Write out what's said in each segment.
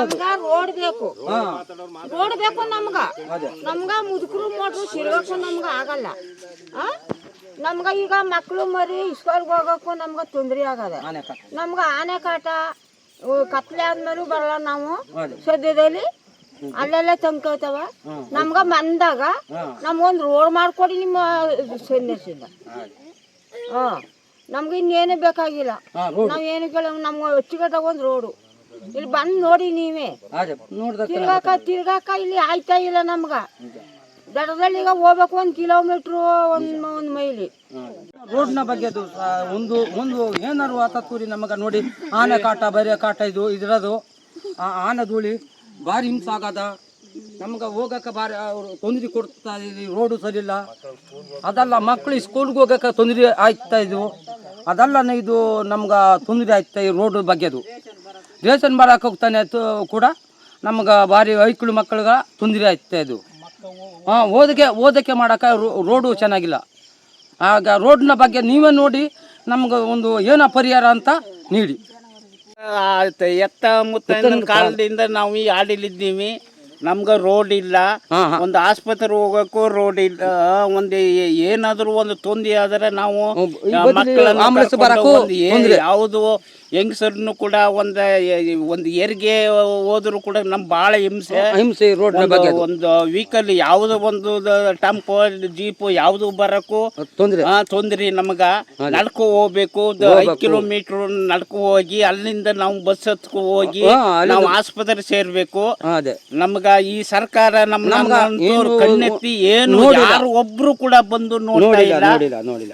ನಮ್ಗ ರೋಡ್ ಬೇಕು ರೋಡ್ ಬೇಕು ನಮ್ಗ ನಮ್ಗ ಮುದುಕರು ಮೋಟ್ರು ತಿರ್ಗಕ್ಕೂ ನಮ್ಗ ಆಗಲ್ಲ. ಆ? ನಮ್ಗ ಈಗ ಮಕ್ಕಳು ಮರಿ ಇಸ್ಕೋಲ್ ಹೋಗಕ್ಕು ನಮ್ಗ ತೊಂದರೆ ಆಗದ. ನಮ್ಗ ಆನೆ ಕಾಟ ಕತ್ಲೆ ಆದ್ಮೇಲೂ ಬರಲ್ಲ ನಾವು. ಸದ್ಯದಲ್ಲಿ ಅಲ್ಲೆಲ್ಲ ತಂಕೋತಾವ. ನಮ್ಗ ಮಂದಾಗ ನಮ್ಗೊಂದು ರೋಡ್ ಮಾಡ್ಕೊಡಿ ನಿಮ್ಮ ಸನ್ಯಾಸಿಂದ. ಆಯ್ತು. ಹಾ. ನಮ್ಗೆ ಇನ್ನೇನು ಬೇಕಾಗಿಲ್ಲ. ನಾವು ಏನು ಕೇಳ ನಮ್ಗೆ ಅಚ್ಚುಕಟ್ಟಾಗ ಒಂದು ರೋಡು. ಇಲ್ಲಿ ಬಂದು ನೋಡಿ ನೀವೇ. ಅದೇ ನೋಡ್ದ ತಿರ್ಗಾಕ ತಿರ್ಗಾಕ ಇಲ್ಲಿ ಆಯ್ತಾ ಇಲ್ಲ ನಮ್ಗ. ದಡದಲ್ಲಿ ಈಗ ಹೋಗ್ಬೇಕು ಒಂದ್ ಕಿಲೋಮೀಟ್ರು ಒಂದು ಒಂದ್ ಮೈಲಿ. ರೋಡ್ನ ಬಗ್ಗೆ ಒಂದು ಒಂದು ಏನಾರು ಆತತ್ತೂರಿ ನಮಗ ನೋಡಿ. ಆನೆ ಕಾಟ ಬರೆ ಕಾಟ ಇದು ಇದ್ರದು. ಆನೆ ಧೂಳಿ ಭಾರಿ ಹಿಂಸೆ ಆಗದ ನಮ್ಗೆ ಹೋಗಕ್ಕೆ ಭಾರಿ ತೊಂದರೆ ಕೊಡ್ತಾ ಇದ್ದೀವಿ ರೋಡು ಸರಿಯಿಲ್ಲ. ಅದಲ್ಲ ಮಕ್ಕಳು ಸ್ಕೂಲ್ಗೆ ಹೋಗಕ್ಕೆ ತೊಂದರೆ ಆಗ್ತಾ ಇದ್ವು. ಅದಲ್ಲ ಇದು ನಮ್ಗೆ ತೊಂದರೆ ಆಗ್ತಾ ಈ ರೋಡ್ ಬಗ್ಗೆದು. ರೇಷನ್ ಮಾಡಕ್ಕೆ ಹೋಗ್ತಾನೆ ಆಯ್ತು ಕೂಡ ನಮ್ಗೆ ಭಾರಿ ಐಕ್ಳು ಮಕ್ಕಳಿಗೆ ತೊಂದರೆ ಆಗ್ತಾ ಇದು ಹಾಂ ಓದಕ್ಕೆ ಓದಕ್ಕೆ ಮಾಡೋಕೆ ರೋಡು ಚೆನ್ನಾಗಿಲ್ಲ. ಆಗ ರೋಡ್ನ ಬಗ್ಗೆ ನೀವೇ ನೋಡಿ ನಮ್ಗೆ ಒಂದು ಏನೋ ಪರಿಹಾರ ಅಂತ ನೀಡಿ. ಆಯ್ತು ಎತ್ತ ಮುತ್ತ ಕಾಲದಿಂದ ನಾವು ಈ ಆಡಿಲಿದ್ದೀವಿ ನಮ್ಗೆ ರೋಡ್ ಇಲ್ಲ. ಒಂದು ಆಸ್ಪತ್ರೆ ಹೋಗಕ್ಕೂ ರೋಡ್ ಇಲ್ಲ. ಒಂದು ಏನಾದರೂ ಒಂದು ತೊಂದರೆ ಆದರೆ ನಾವು. ಯಾವುದು ಹೆಂಗಸರ್ನು ಕೂಡ ಒಂದು ಒಂದು ಏರ್ಗೆ ಹೋದ್ರು ಕೂಡ ನಮ್ ಭಾಳ ಹಿಂಸೆ. ಹಿಂಸೆ ರೋಡ್ ಬಗ್ಗೆ ಒಂದು- ವೀಕಲ್ ಯಾವ್ದು ಒಂದು ಟೆಂಪೋ ಜೀಪು ಯಾವುದು ಬರಕ್ಕೂ ತೊಂದ್ರೆ. ಆ ತೊಂದ್ರಿ ನಮಗ. ನಡ್ಕೊ ಹೋಗ್ಬೇಕು. ಐದು ಕಿಲೋಮೀಟರ್ ನಡ್ಕೊ ಹೋಗಿ ಅಲ್ಲಿಂದ ನಾವು ಬಸ್ ಹತ್ಕೊ ಹೋಗಿ ನಾವು ಆಸ್ಪತ್ರೆ ಸೇರ್ಬೇಕು. ಅದೇ. ನಮಗ ಈ ಸರ್ಕಾರ ನಮ್ ನಮ್ಗ ಏನು ಕಣ್ಣೆತ್ತಿ ಏನು ಯಾರು ಒಬ್ರು ಕೂಡ ಬಂದು ನೋಡಿಲ್ಲ ನೋಡಿಲ್ಲ.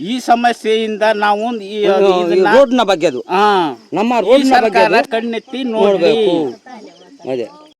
ಈ ಸಮಸ್ಯೆಯಿಂದ ನಾವು ಈ- ಇದನ್ನ ರೋಡ್ನ ಬಗ್ಗೆ ಅದು. ಹಾ ನಮ್ಮ ಈ ರೋಡ್ನ ಬಗ್ಗೆ ಸರ್ಕಾರ ಅದು ಕಣ್ಣೆತ್ತಿ ನೋಡ್ಬೇಕು ನೋಡ್ಬೇಕು. ಅದೇ.